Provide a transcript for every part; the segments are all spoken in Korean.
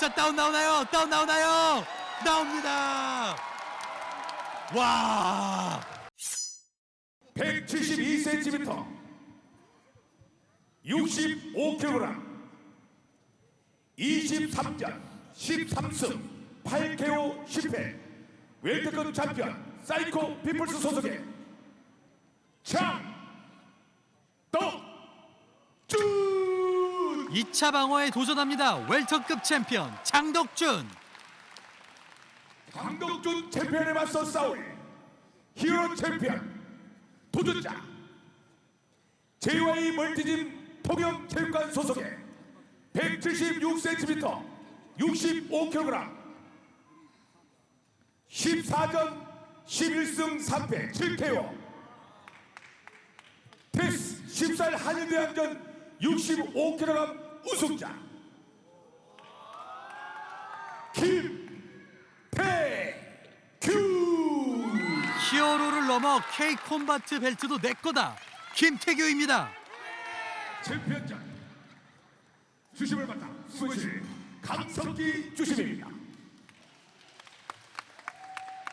자 다운 나오나요? 다운 나오나요? 나옵니다. 와 172cm 65kg 23전 13승 8KO 10패 웰터급 챔피언 사이코 피플스 소속의 장덕준 2차 방어에 도전합니다. 웰터급 챔피언 장덕준. 장덕준 챔피언에 맞서 싸울 히어로 챔피언 도전자 JY 멀티짐 통영체육관 소속의 176cm 65kg 14전 11승 3패 7KO 테스 14일 한일대항전 65kg 우승자 김태규 히어로를 넘어 K 콤바트 벨트도 내 거다. 김태규입니다. 챔피언전 주심을 맡아 수고실 강석기 주심입니다.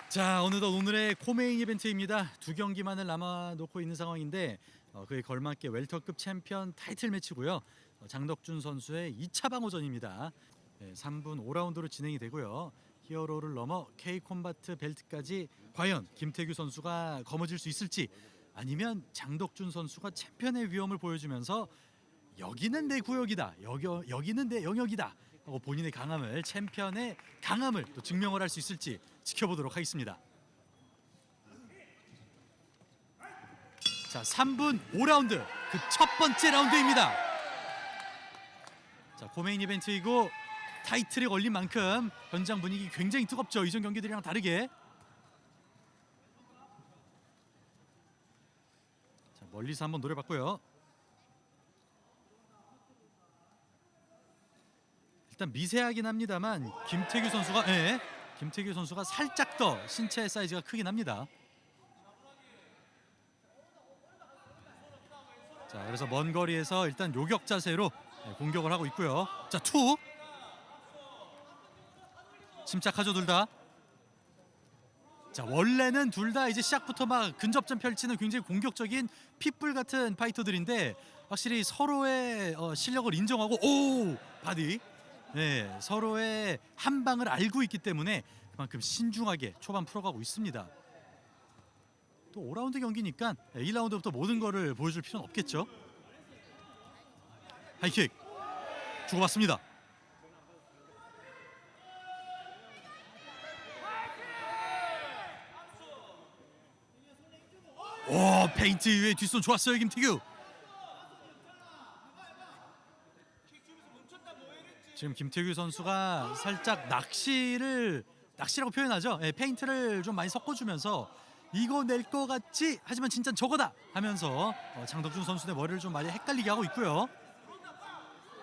자 어느덧 오늘의 코메인 이벤트입니다. 두 경기만을 남아놓고 있는 상황인데 어, 그에 걸맞게 웰터급 챔피언 타이틀 매치고요. 어, 장덕준 선수의 2차 방어전입니다. 네, 3분 5라운드로 진행이 되고요. 히어로를 넘어 K 콤바트 벨트까지 과연 김태규 선수가 거머쥘 수 있을지 아니면 장덕준 선수가 챔피언의 위험을 보여주면서 여기는 내 구역이다. 여기 여기는 내 영역이다. 하고 본인의 강함을 챔피언의 강함을 또 증명을 할 수 있을지 지켜보도록 하겠습니다. 자, 3분 5라운드 그 첫 번째 라운드입니다. 자, 고메인 이벤트이고 타이틀에 걸린 만큼 현장 분위기 굉장히 뜨겁죠. 이전 경기들이랑 다르게. 자, 멀리서 한번 노려봤고요. 일단 미세하긴 합니다만 김태규 선수가 예, 김태규 선수가 살짝 더 신체 사이즈가 크긴 합니다. 자, 그래서 먼 거리에서 일단 요격 자세로 예, 공격을 하고 있고요. 자, 투. 침착하죠, 둘 다. 자, 원래는 둘 다 이제 시작부터 막 근접전 펼치는 굉장히 공격적인 핏불 같은 파이터들인데 확실히 서로의 어, 실력을 인정하고 오! 바디. 네, 서로의 한 방을 알고 있기 때문에 그만큼 신중하게 초반 풀어가고 있습니다. 또 5라운드 경기니까 1라운드부터 모든 거를 보여줄 필요는 없겠죠. 하이킥 주고받습니다. 오 페인트 위에 뒷손 좋았어요 김태규. 지금 김태규 선수가 살짝 낚시를 낚시라고 표현하죠. 예, 페인트를 좀 많이 섞어주면서 이거 낼 것 같지 하지만 진짜 저거다 하면서 어, 장덕준 선수의 머리를 좀 많이 헷갈리게 하고 있고요.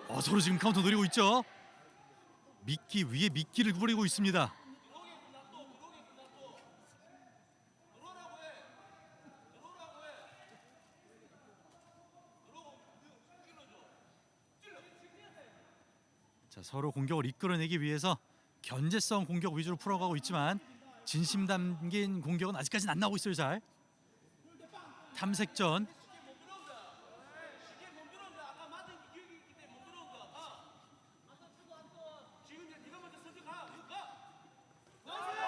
어, 서로 지금 카운터 노리고 있죠. 미끼 위에 미끼를 부리고 있습니다. 자, 서로 공격을 이끌어내기 위해서 견제성 공격 위주로 풀어가고 있지만 진심 담긴 공격은 아직까지는 안 나오고 있어요. 잘 탐색전.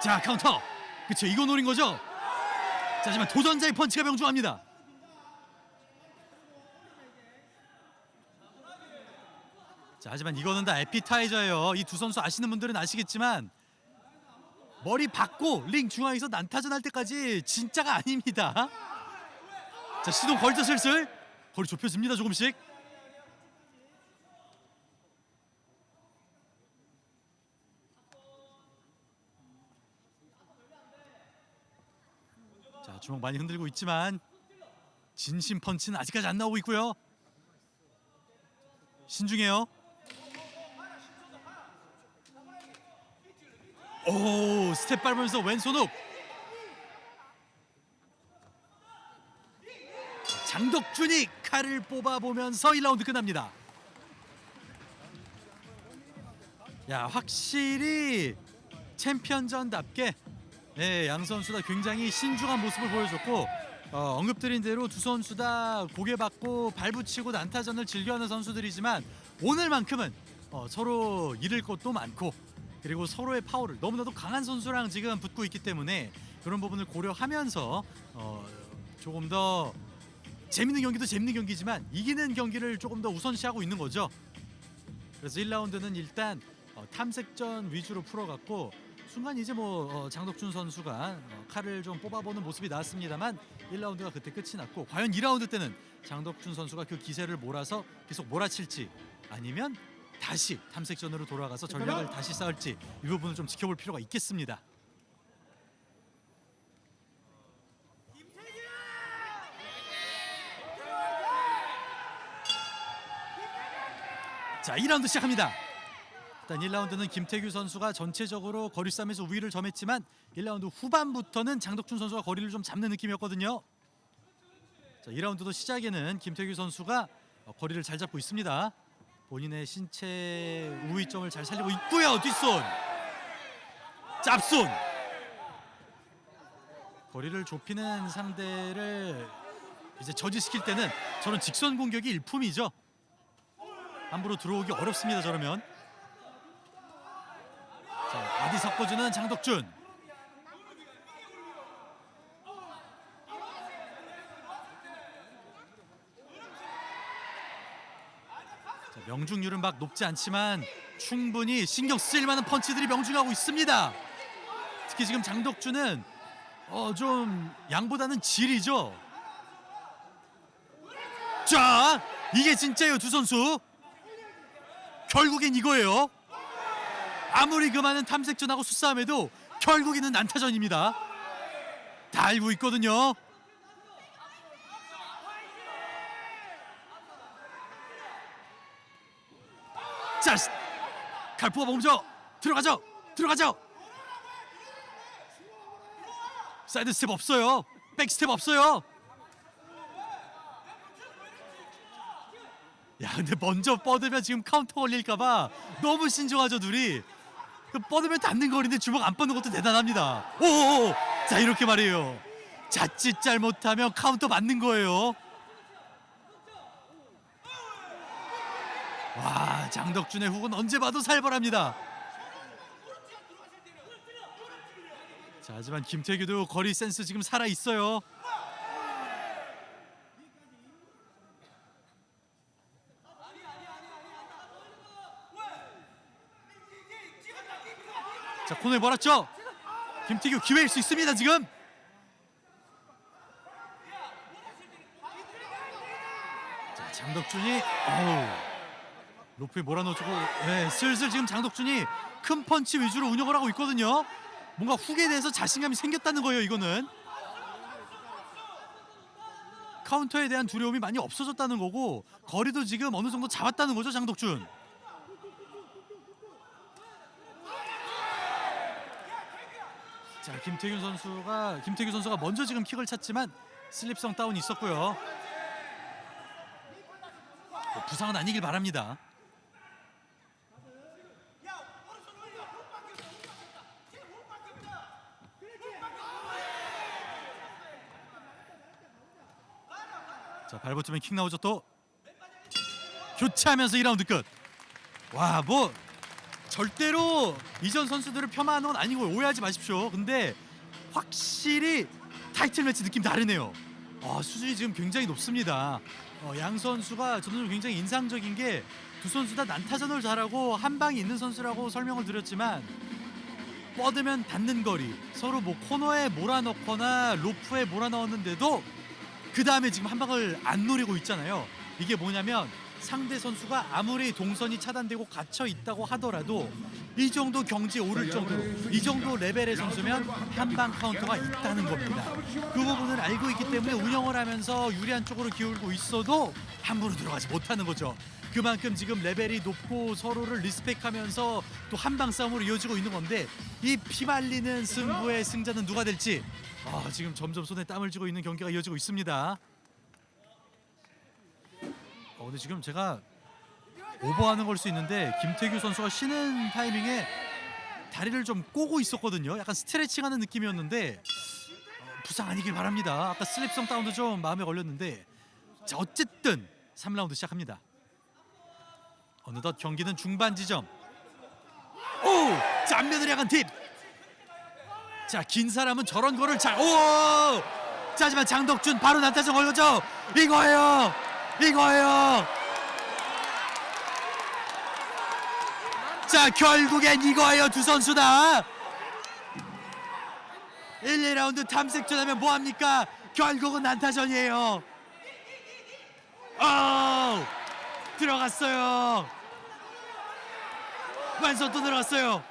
자 카운터. 그쵸 이거 노린 거죠. 자, 하지만 도전자의 펀치가 명중합니다. 자, 하지만 이거는 다 에피타이저예요. 이 두 선수 아시는 분들은 아시겠지만 머리 받고 링 중앙에서 난타전 할 때까지 진짜가 아닙니다. 자, 시동 걸죠 슬슬. 거리 좁혀집니다 조금씩. 자, 주먹 많이 흔들고 있지만 진심 펀치는 아직까지 안 나오고 있고요. 신중해요. 오 스텝 밟으면서 왼손 훅 장덕준이 칼을 뽑아보면서 1라운드 끝납니다. 야 확실히 챔피언전답게 네, 양 선수 다 굉장히 신중한 모습을 보여줬고 어, 언급드린 대로 두 선수 다 고개 받고 발붙이고 난타전을 즐겨하는 선수들이지만 오늘만큼은 어, 서로 잃을 것도 많고 그리고 서로의 파워를 너무나도 강한 선수랑 지금 붙고 있기 때문에 그런 부분을 고려하면서 어, 조금 더 재밌는 경기도 재밌는 경기지만 이기는 경기를 조금 더 우선시하고 있는 거죠. 그래서 1라운드는 일단 어, 탐색전 위주로 풀어갔고 순간 이제 뭐 어, 장덕준 선수가 어, 칼을 좀 뽑아보는 모습이 나왔습니다만 1라운드가 그때 끝이 났고 과연 2라운드 때는 장덕준 선수가 그 기세를 몰아서 계속 몰아칠지 아니면 다시 탐색전으로 돌아가서 전략을 다시 쌓을지 이 부분을 좀 지켜볼 필요가 있겠습니다. 자, 2라운드 시작합니다. 일단 1라운드는 김태규 선수가 전체적으로 거리 싸움에서 우위를 점했지만 1라운드 후반부터는 장덕준 선수가 거리를 좀 잡는 느낌이었거든요. 자, 2라운드도 시작에는 김태규 선수가 어, 거리를 잘 잡고 있습니다. 본인의 신체 우위점을 잘 살리고 있고요. 뒷손. 짭손. 거리를 좁히는 상대를 이제 저지시킬 때는 저는 직선 공격이 일품이죠. 함부로 들어오기 어렵습니다. 저러면. 자, 바디 섞어주는 장덕준. 명중률은 막 높지 않지만 충분히 신경 쓰일 만한 펀치들이 명중하고 있습니다. 특히 지금 장덕준은 어, 좀 양보다는 질이죠. 자, 이게 진짜예요, 두 선수. 결국엔 이거예요. 아무리 그 많은 탐색전하고 수싸움에도 결국에는 난타전입니다. 다 알고 있거든요. 칼 뽑아보죠. 들어가죠. 들어가죠. 사이드 스텝 없어요. 백 스텝 없어요. 야 근데 먼저 뻗으면 지금 카운터 걸릴까봐 너무 신중하죠 둘이 그 뻗으면 닿는 거리인데 주먹 안 뻗는 것도 대단합니다 오오오 자 이렇게 말이에요 자칫 잘못하면 카운터 맞는 거예요 와 장덕준의 훅은 언제 봐도 살벌합니다. 자 하지만 김태규도 거리 센스 지금 살아 있어요. 자 코너에 몰았죠? 김태규 기회일 수 있습니다 지금. 자 장덕준이 어우 로프에 몰아넣어주고 네, 슬슬 지금 장덕준이 큰 펀치 위주로 운영을 하고 있거든요 뭔가 훅에 대해서 자신감이 생겼다는 거예요 이거는 카운터에 대한 두려움이 많이 없어졌다는 거고 거리도 지금 어느 정도 잡았다는 거죠 장덕준 자 김태균 선수가 김태균 선수가 먼저 지금 킥을 찼지만 슬립성 다운이 있었고요. 뭐 부상은 아니길 바랍니다. 자 발버쯤에 킥 나오죠 또 교체하면서 2라운드 끝. 와 뭐 절대로 이전 선수들을 폄하하는 건 아니고 오해하지 마십시오. 근데 확실히 타이틀 매치 느낌 다르네요. 아, 수준이 지금 굉장히 높습니다. 어, 양 선수가 저는 굉장히 인상적인 게 두 선수 다 난타전을 잘하고 한 방이 있는 선수라고 설명을 드렸지만 뻗으면 닿는 거리 서로 뭐 코너에 몰아넣거나 로프에 몰아넣었는데도 그 다음에 지금 한 방을 안 노리고 있잖아요. 이게 뭐냐면 상대 선수가 아무리 동선이 차단되고 갇혀 있다고 하더라도 이 정도 경지에 오를 정도로 이 정도 레벨의 선수면 한방 카운터가 있다는 겁니다. 그 부분을 알고 있기 때문에 운영을 하면서 유리한 쪽으로 기울고 있어도 함부로 들어가지 못하는 거죠. 그만큼 지금 레벨이 높고 서로를 리스펙하면서 또 한방 싸움으로 이어지고 있는 건데 이 피말리는 승부의 승자는 누가 될지 아, 지금 점점 손에 땀을 쥐고 있는 경기가 이어지고 있습니다. 어, 근데 지금 제가 오버하는 걸 수 있는데 김태규 선수가 쉬는 타이밍에 다리를 좀 꼬고 있었거든요. 약간 스트레칭하는 느낌이었는데 어, 부상 아니길 바랍니다. 아까 슬립성 다운도 좀 마음에 걸렸는데 자 어쨌든 3라운드 시작합니다. 어느덧 경기는 중반 지점. 오! 자 앞면을 향한 팁. 자 긴 사람은 저런 거를 잘 오! 자 하지만 장덕준 바로 난타전 걸려죠. 이거예요. 이거예요. 자 결국엔 이거예요 두 선수 다 1, 2라운드 탐색전 하면 뭐합니까 결국은 난타전이에요 어 들어갔어요 왼손 또 들어갔어요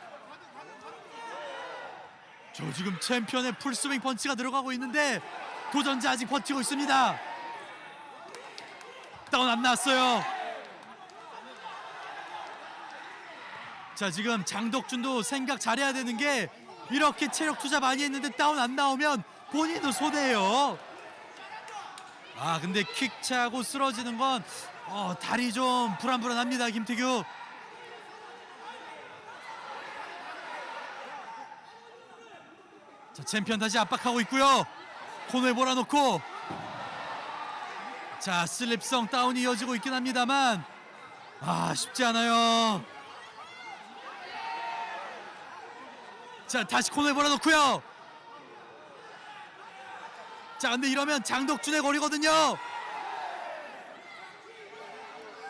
저 지금 챔피언의 풀스윙 펀치가 들어가고 있는데 도전자 아직 버티고 있습니다 다운 안 나왔어요 자 지금 장덕준도 생각 잘해야 되는 게 이렇게 체력 투자 많이 했는데 다운 안 나오면 본인도 손해예요. 아 근데 킥 차고 쓰러지는 건 어, 다리 좀 불안불안합니다 김태규. 자 챔피언 다시 압박하고 있고요. 코너에 몰아놓고. 자 슬립성 다운이 이어지고 있긴 합니다만. 아 쉽지 않아요. 자 다시 코너에 몰아놓고요. 자 근데 이러면 장덕준의 거리거든요.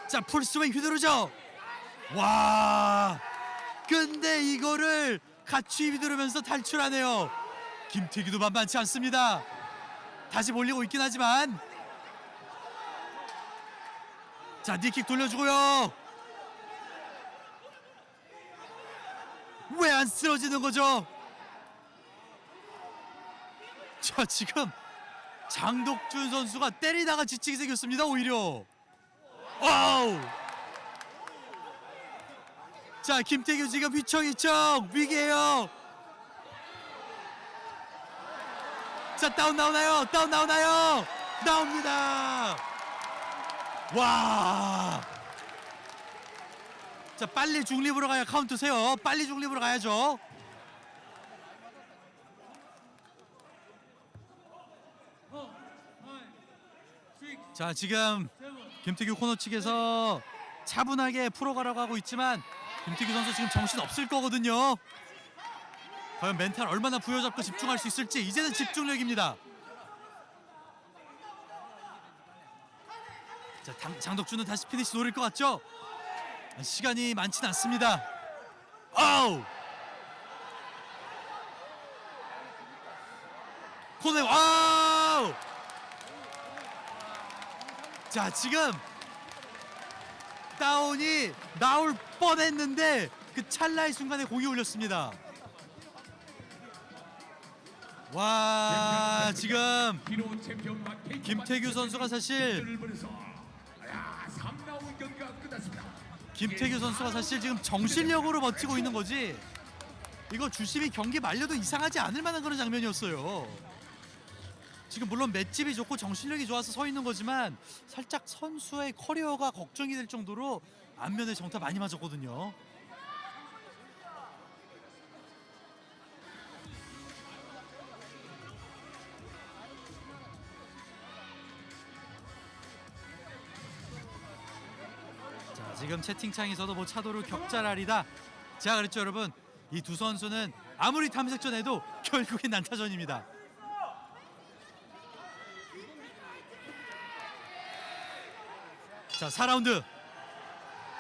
자 풀스윙 휘두르죠. 와. 근데 이거를 같이 휘두르면서 탈출하네요 김태기도 만만치 않습니다. 다시 몰리고 있긴 하지만. 자 니킥 돌려주고요. 왜 안 쓰러지는 거죠? 자 지금 장덕준 선수가 때리다가 지치게 생겼습니다 오히려. 와우! 자 김태규 지금 휘청휘청 위기에요 자 다운 나오나요? 다운 나오나요? 나옵니다. 와. 자 빨리 중립으로 가야 카운트 세요. 빨리 중립으로 가야죠. 자 지금 김태규 코너 측에서 차분하게 풀어가라고 하고 있지만 김태규 선수 지금 정신 없을 거거든요 과연 멘탈 얼마나 부여잡고 집중할 수 있을지 이제는 집중력입니다 자 당- 장덕준은 다시 피니시 노릴 것 같죠 시간이 많진 않습니다. 아우! 코네 와우! 자, 지금 다운이 나올 뻔했는데 그 찰나의 순간에 공이 올렸습니다. 와, 지금 김태규 선수가 사실 를 벌여서 야 3라운드 경기가 끝났습니다. 김태규 선수가 사실 지금 정신력으로 버티고 있는 거지 이거 주심이 경기 말려도 이상하지 않을 만한 그런 장면이었어요 지금 물론 맷집이 좋고 정신력이 좋아서 서 있는 거지만 살짝 선수의 커리어가 걱정이 될 정도로 안면에 정타 많이 맞았거든요 지금 채팅창에서도 뭐 차도로 격자랄이다. 제가 그랬죠 여러분. 이 두 선수는 아무리 탐색전 해도 결국엔 난타전입니다. 자 4라운드.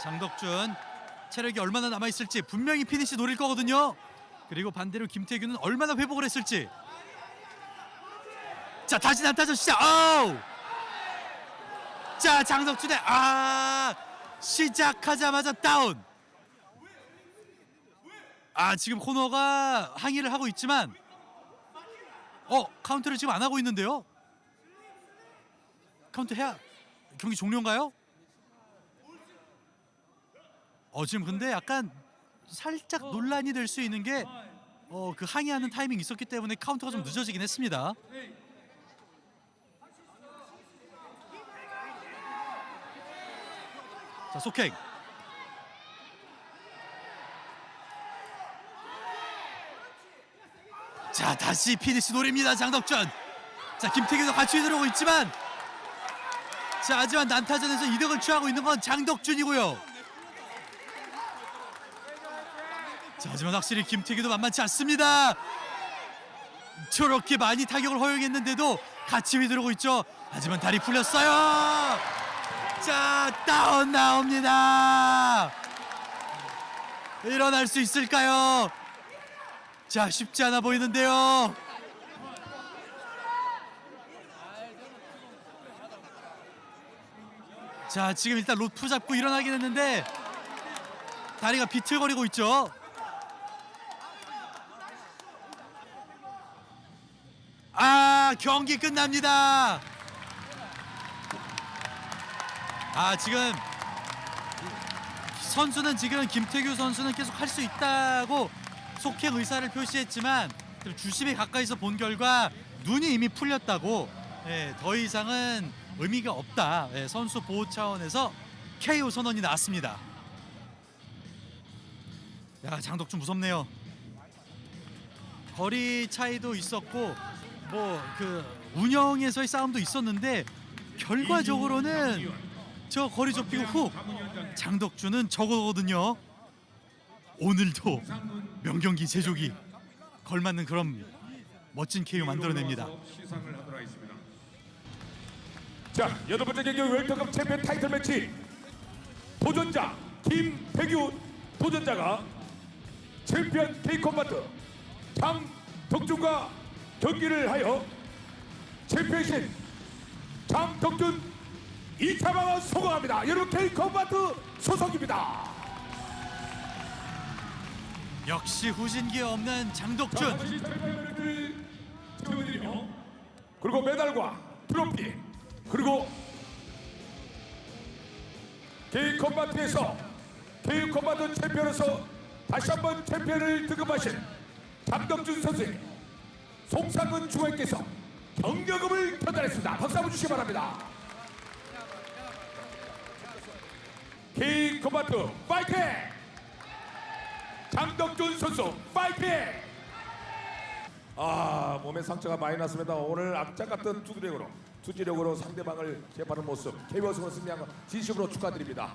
장덕준 체력이 얼마나 남아 있을지 분명히 피니시 노릴 거거든요. 그리고 반대로 김태규는 얼마나 회복을 했을지. 자 다시 난타전 시작. 아우! 자 장덕준의 아 시작하자마자 다운 아 지금 코너가 항의를 하고 있지만 어 카운트를 지금 안 하고 있는데요 카운트 해야 경기 종료인가요? 어 지금 근데 약간 살짝 논란이 될 수 있는 게 어 그 항의하는 타이밍이 있었기 때문에 카운트가 좀 늦어지긴 했습니다. 자 속행. 자 다시 피니시 노립니다 장덕준. 자 김태균도 같이 들어오고 있지만 자 하지만 난타전에서 이득을 취하고 있는 건 장덕준이고요. 자, 하지만 확실히 김태규도 만만치 않습니다. 저렇게 많이 타격을 허용했는데도 같이 휘두르고 있죠. 하지만 다리 풀렸어요. 자 다운 나옵니다. 일어날 수 있을까요? 자 쉽지 않아 보이는데요. 자 지금 일단 로프 잡고 일어나긴 했는데 다리가 비틀거리고 있죠. 아 경기 끝납니다. 아 지금 선수는 지금 김태규 선수는 계속 할 수 있다고 속행 의사를 표시했지만 주심이 가까이서 본 결과 눈이 이미 풀렸다고 예, 더 이상은 의미가 없다. 예, 선수 보호 차원에서 KO 선언이 나왔습니다. 야 장덕준 무섭네요. 거리 차이도 있었고 뭐 그 운영에서의 싸움도 있었는데 결과적으로는 저 거리 좁히고 훅 장덕준은 저거거든요. 오늘도 명경기 제조기 걸맞는 그런 멋진 KO 만들어냅니다. 자 여덟 번째 경기 웰터컵 챔피언 타이틀 매치 도전자 김태규 도전자가 챔피언 K콤바트 장덕준과 경기를 하여 챔피언십 장덕준 2차 방을 성공합니다. 여러분 K콤바트 소속입니다. 역시 후진기 없는 장덕준. 드리며 그리고 메달과 트로피 그리고 개인 컴바트에서 개인 컴바트 챔피언으로서 다시 한번 챔피언을 등극하신 장덕준 선수의 송상근 중학께서 경력금을 전달했습니다. 박수 한번 주시기 바랍니다. 개인 컴바트 파이팅! 장덕준 선수 파이팅! 아 몸에 상처가 많이 났습니다. 오늘 악착 같은 투기력으로 투지력으로 상대방을 제압하는 모습 KBO스로 승리한 거 진심으로 축하드립니다.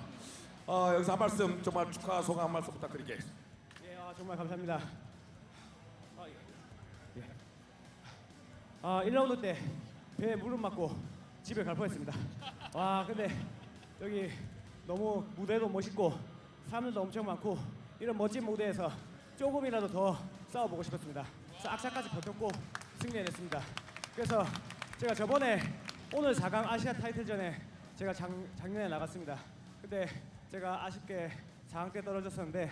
아 여기서 한 말씀 정말 축하 소감 한 말씀 부탁드리겠습니다. 예, 아, 정말 감사합니다. 아, 예. 아, 1라운드 때 배에 무릎 맞고 집에 갈 뻔했습니다. 와, 근데 여기 너무 무대도 멋있고 사람들도 엄청 많고 이런 멋진 무대에서 조금이라도 더 싸워보고 싶었습니다. 그래서 악착까지 버텼고 승리해냈습니다. 그래서 제가 저번에 오늘 4강 아시아 타이틀전에 제가 작, 작년에 나갔습니다. 근데 제가 아쉽게 4강 때 떨어졌었는데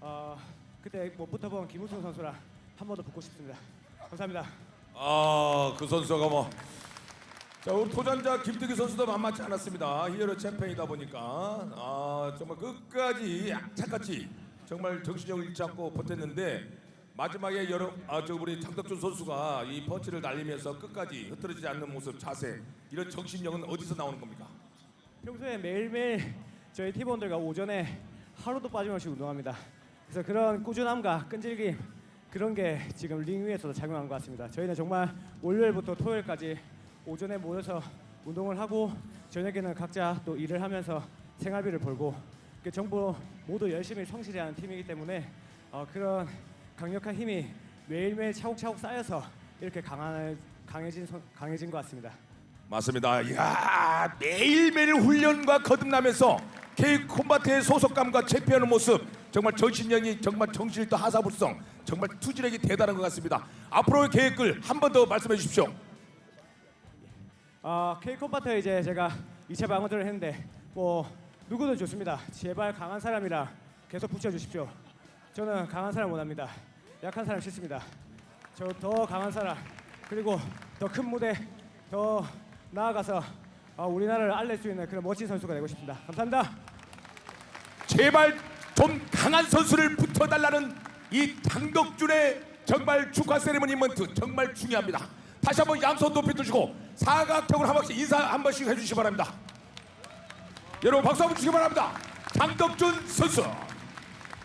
어, 그때 못 붙어본 김우승 선수랑 한 번 더 붙고 싶습니다. 감사합니다. 아 그 선수가 뭐. 자 우리 도전자 김태규 선수도 만만치 않았습니다. 히어로 챔피언이다 보니까 아 정말 끝까지 악착같이 정말 정신력을 잃지 않고 버텼는데 마지막에 여러 아 저 우리 장덕준 선수가 이 펀치를 날리면서 끝까지 흐트러지지 않는 모습 자세 이런 정신력은 어디서 나오는 겁니까? 평소에 매일매일 저희 팀원들과 오전에 하루도 빠짐없이 운동합니다. 그래서 그런 꾸준함과 끈질김 그런 게 지금 링 위에서도 작용한 것 같습니다. 저희는 정말 월요일부터 토요일까지 오전에 모여서 운동을 하고 저녁에는 각자 또 일을 하면서 생활비를 벌고 그 정부 모두 열심히 성실히 하는 팀이기 때문에 어, 그런 강력한 힘이 매일매일 차곡차곡 쌓여서 이렇게 강한 강해진 선- 강해진 것 같습니다. 맞습니다. 이야 매일매일 훈련과 거듭나면서 K 콤바트의 소속감과 챔피언의 모습 정말 정신력이 정말 정신도 하사불성 정말 투지력이 대단한 것 같습니다. 앞으로의 계획을 한 번 더 말씀해 주십시오. 아, K컴바터 이제 제가 2차 방어들을 했는데 뭐 누구든 좋습니다. 제발 강한 사람이랑 계속 붙여 주십시오. 저는 강한 사람 원합니다. 약한 사람 싫습니다. 저 더 강한 사람 그리고 더 큰 무대 더 나아가서 아, 우리나라를 알릴 수 있는 그런 멋진 선수가 되고 싶습니다. 감사합니다. 제발 좀 강한 선수를 붙어달라는 이 장덕준의 정말 축하 세레머니 멘트 정말 중요합니다. 다시 한번 양손 높이 드시고 사각형으로 한 번씩 인사 한 번씩 해주시기 바랍니다. 여러분 박수 한번 주시기 바랍니다. 장덕준 선수.